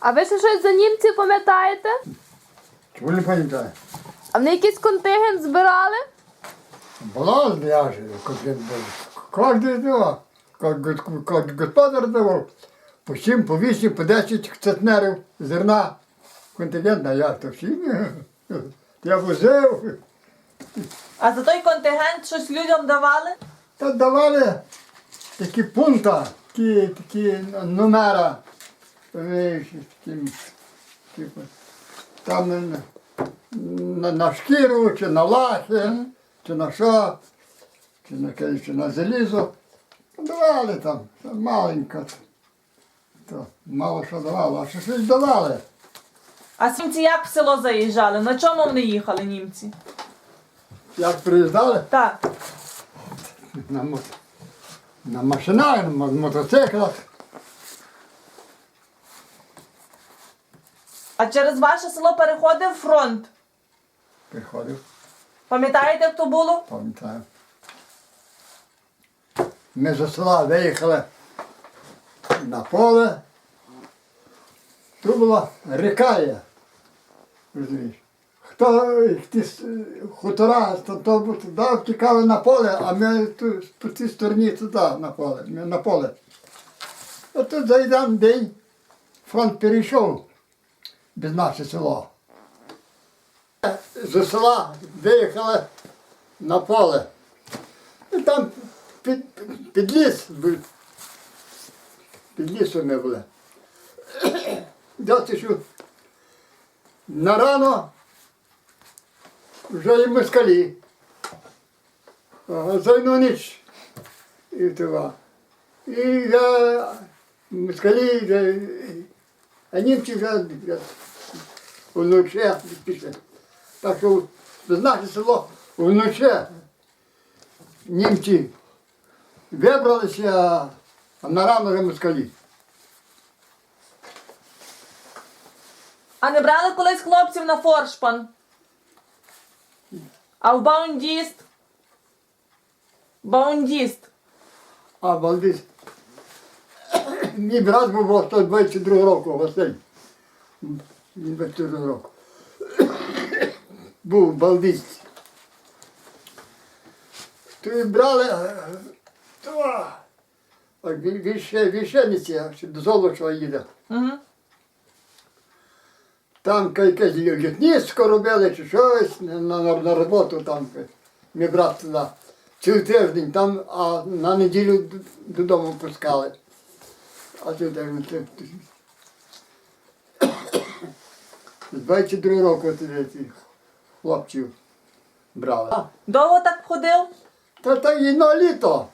А ви ще щось за німців пам'ятаєте? Чому не пам'ятаю? А вони якийсь контингент збирали? Була я ж, конкрет був. Кожен давав. Кожен господар давав. По 7, по 8, по 10 центнерів зерна. Контингент, а я то всі. Я возив. А за той контингент щось людям давали? Та давали такі пункта, такі, такі номера. Типу, там на, на, на шкіру, чи на лахи, чи на що, чи на, чи на залізо. Давали там, там маленько. То мало що давало, а що щось давали. А німці як в село заїжджали? На чому вони їхали, німці? Як приїздали Так. на, на машинах, на мотоциклах. А через ваше село переходив фронт. Приходив. Пам'ятаєте, як то було? Пам'ятаю. Ми з села виїхали на поле. Тут була ріка є. Розумієш? Хто ті с- хутора, то, то туди втікали на поле, а ми ту, по цій стороні туди на поле. Ми на поле. А тут за один день фронт перейшов без наше село. З села виїхали на поле. І там під, під ліс був. Під лісом ми були. Дати що на рано вже і москалі. А за одну ніч. І това. І я москалі, а німці вже вночі пішли. Так що наше село вночі німці вибралися, а на рано вже москалі. А не брали колись хлопців на форшпан? А в баундіст? Баундіст. А Балдис. Мій брат був во 122 року, Василь. 22 року. Був Балдис. То і брали, то, а ві- віще, віщениці, ще до Золочева їде. Угу. Там якесь літництво робили чи щось на, на, на роботу там. Мій брат туди. Цілий тиждень там, а на неділю додому пускали. А цілий тиждень. 22 роки цих хлопців брали. Довго так ходив? Та та і на літо.